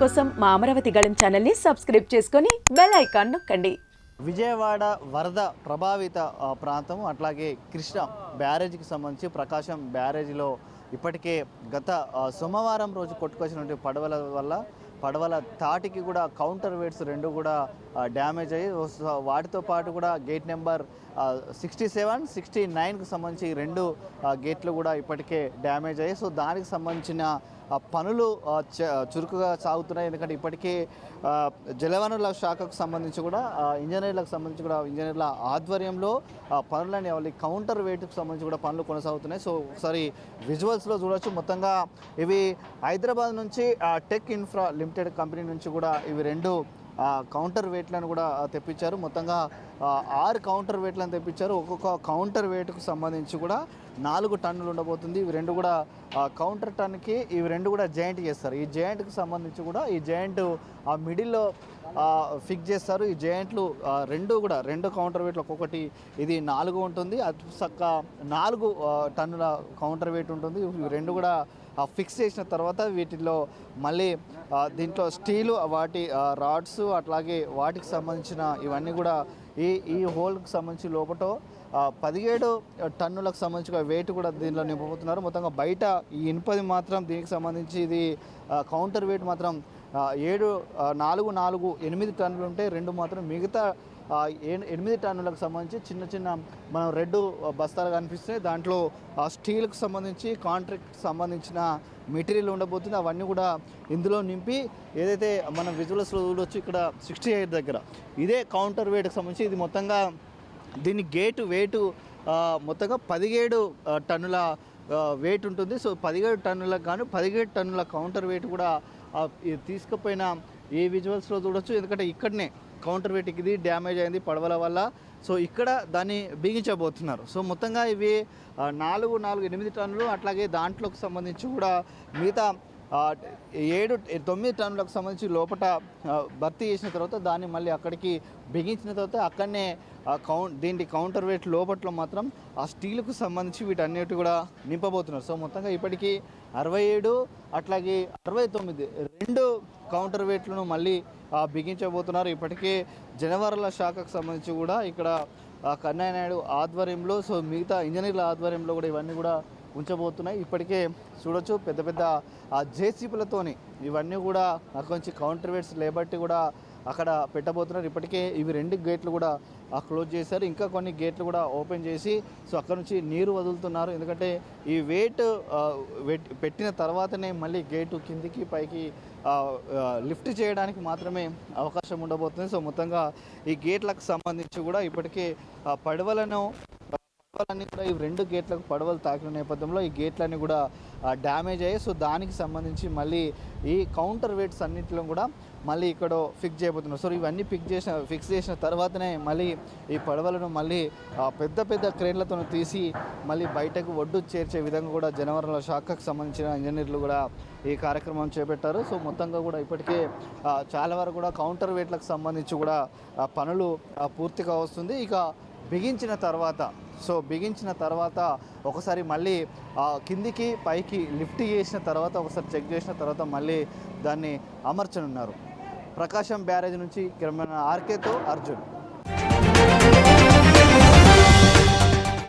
కోసం మా అమరావతి గళం ఛానల్ని సబ్స్క్రైబ్ చేసుకొని బెల్ ఐకాన్ నొక్కండి. విజయవాడ వరద ప్రభావిత ప్రాంతం అట్లాగే కృష్ణ బ్యారేజ్కి సంబంధించి ప్రకాశం బ్యారేజ్లో ఇప్పటికే గత సోమవారం రోజు కొట్టుకొచ్చినటువంటి పడవల వల్ల పడవల తాటికి కూడా కౌంటర్ వెయిట్స్ రెండు కూడా డ్యామేజ్ అయ్యి వాటితో పాటు కూడా gate number sixty seven sixty నైన్కు సంబంధించి రెండు గేట్లు కూడా ఇప్పటికే డ్యామేజ్ అయ్యాయి సో దానికి సంబంధించిన పనులు చ- చురుకుగా సాగుతున్నాయి. ఎందుకంటే ఇప్పటికే జలవనరుల శాఖకు సంబంధించి కూడా ఇంజనీర్లకు సంబంధించి కూడా ఇంజనీర్ల ఆధ్వర్యంలో పనులని వాళ్ళ కౌంటర్ వెయిట్కి సంబంధించి కూడా పనులు కొనసాగుతున్నాయి. సో ఒకసారి విజువల్స్లో చూడొచ్చు. మొత్తంగా ఇవి హైదరాబాద్ నుంచి టెక్ ఇన్ఫ్రా లిమిటెడ్ కంపెనీ నుంచి కూడా ఇవి రెండు కౌంటర్ వెయిట్లను కూడా తెప్పించారు. మొత్తంగా ఆరు కౌంటర్ వెయిట్లను తెప్పించారు. ఒక్కొక్క కౌంటర్ వెయిట్కు సంబంధించి కూడా నాలుగు టన్నులు ఉండబోతుంది. ఇవి రెండు కూడా కౌంటర్ టన్కి ఇవి రెండు కూడా జాయింట్ చేస్తారు. ఈ జాయింట్కి సంబంధించి కూడా ఈ జాయింట్ ఆ మిడిల్లో ఫిక్స్ చేస్తారు. ఈ జాయింట్లు రెండు కూడా రెండు కౌంటర్ వెయిట్లు ఒక్కొక్కటి ఇది నాలుగు ఉంటుంది. అది చక్క నాలుగు టన్నుల కౌంటర్ వెయిట్ ఉంటుంది. ఇవి రెండు కూడా ఫిక్స్ చేసిన తర్వాత వీటిలో మళ్ళీ దీంట్లో స్టీలు వాటి రాడ్స్ అట్లాగే వాటికి సంబంధించిన ఇవన్నీ కూడా ఈ ఈ హోల్కి సంబంధించి లోపల పదిహేడు టన్నులకు సంబంధించిన వెయిట్ కూడా దీనిలో నింపబోతున్నారు. మొత్తంగా బయట ఈ ఇనుపది మాత్రం దీనికి సంబంధించి ఇది కౌంటర్ వెయిట్ మాత్రం ఏడు నాలుగు నాలుగు ఎనిమిది టన్నులు ఉంటే రెండు మాత్రం మిగతా ఎనిమిది టన్నులకు సంబంధించి చిన్న చిన్న మనం రెడ్ బస్తాలు కనిపిస్తున్నాయి. దాంట్లో ఆ స్టీల్కి సంబంధించి కాంట్రాక్ట్ సంబంధించిన మెటీరియల్ ఉండబోతుంది. అవన్నీ కూడా ఇందులో నింపి ఏదైతే మనం విజువల్స్లో చూడొచ్చు ఇక్కడ సిక్స్టీ ఎయిట్ దగ్గర. ఇదే కౌంటర్ వెయిట్కి సంబంధించి ఇది మొత్తంగా దీని గేటు వెయిట్ మొత్తంగా పదిహేడు టన్నుల వెయిట్ ఉంటుంది. సో పదిహేడు టన్నులకు గాను పదిహేడు టన్నుల కౌంటర్ వెయిట్ కూడా తీసుకుపోయిన ఈ విజువల్స్లో చూడొచ్చు. ఎందుకంటే ఇక్కడనే కౌంటర్ వెయిట్కి ఇది డ్యామేజ్ అయింది పడవల వల్ల. సో ఇక్కడ దాన్ని బిగించబోతున్నారు. సో మొత్తంగా ఇవి నాలుగు నాలుగు ఎనిమిది టన్నులు అట్లాగే దాంట్లోకి సంబంధించి కూడా మిగతా ఏడు తొమ్మిది టన్నులకు సంబంధించి లోపల భర్తీ చేసిన తర్వాత దాన్ని మళ్ళీ అక్కడికి బిగించిన తర్వాత అక్కడనే కౌంట్ దీనికి కౌంటర్ వెయిట్ లోపట్లో మాత్రం ఆ స్టీల్కు సంబంధించి వీటన్నిటి కూడా నింపబోతున్నారు. సో మొత్తంగా ఇప్పటికీ అరవై ఏడు అట్లాగే అరవై తొమ్మిది రెండు కౌంటర్ వెయిట్లను మళ్ళీ బిగించబోతున్నారు. ఇప్పటికే జనవరాల శాఖకు సంబంధించి కూడా ఇక్కడ కన్నయ్య నాయుడు ఆధ్వర్యంలో సో మిగతా ఇంజనీర్ల ఆధ్వర్యంలో కూడా ఇవన్నీ కూడా ఉంచబోతున్నాయి. ఇప్పటికే చూడొచ్చు పెద్ద పెద్ద ఆ ఇవన్నీ కూడా అక్కడ నుంచి కౌంటర్ వేట్స్ లేబట్టి కూడా అక్కడ పెట్టబోతున్నారు. ఇప్పటికే ఇవి రెండు గేట్లు కూడా క్లోజ్ చేశారు. ఇంకా కొన్ని గేట్లు కూడా ఓపెన్ చేసి సో అక్కడ నుంచి నీరు వదులుతున్నారు. ఎందుకంటే ఈ వెయిట్ పెట్టిన తర్వాతనే మళ్ళీ గేటు కిందికి పైకి లిఫ్ట్ చేయడానికి మాత్రమే అవకాశం ఉండబోతుంది. సో మొత్తంగా ఈ గేట్లకు సంబంధించి కూడా ఇప్పటికే ఆ పడవలను పడవలన్నీ కూడా ఈ రెండు గేట్లకు పడవలు తాకిన నేపథ్యంలో ఈ గేట్లన్నీ కూడా డ్యామేజ్ అయ్యాయి. సో దానికి సంబంధించి మళ్ళీ ఈ కౌంటర్ వెయిట్స్ అన్నింటిలో కూడా మళ్ళీ ఇక్కడ ఫిక్స్ చేయబోతున్నారు. సో ఇవన్నీ ఫిక్స్ చేసిన ఫిక్స్ చేసిన తర్వాతనే మళ్ళీ ఈ పడవలను మళ్ళీ పెద్ద పెద్ద క్రేన్లతో తీసి మళ్ళీ బయటకు ఒడ్డు చేర్చే విధంగా కూడా జనవరిలో శాఖకు సంబంధించిన ఇంజనీర్లు కూడా ఈ కార్యక్రమం చేపట్టారు. సో మొత్తంగా కూడా ఇప్పటికే చాలా వరకు కూడా కౌంటర్ వెయిట్లకు సంబంధించి కూడా పనులు పూర్తిగా వస్తుంది. ఇక బిగించిన తర్వాత సో బిగించిన తర్వాత ఒకసారి మళ్ళీ ఆ, కిందికి పైకి లిఫ్ట్ చేసిన తర్వాత ఒకసారి చెక్ చేసిన తర్వాత మళ్ళీ దాన్ని అమర్చనున్నారు. ప్రకాశం బ్యారేజ్ నుంచి కెమెరా ఆర్కేతో అర్జున్.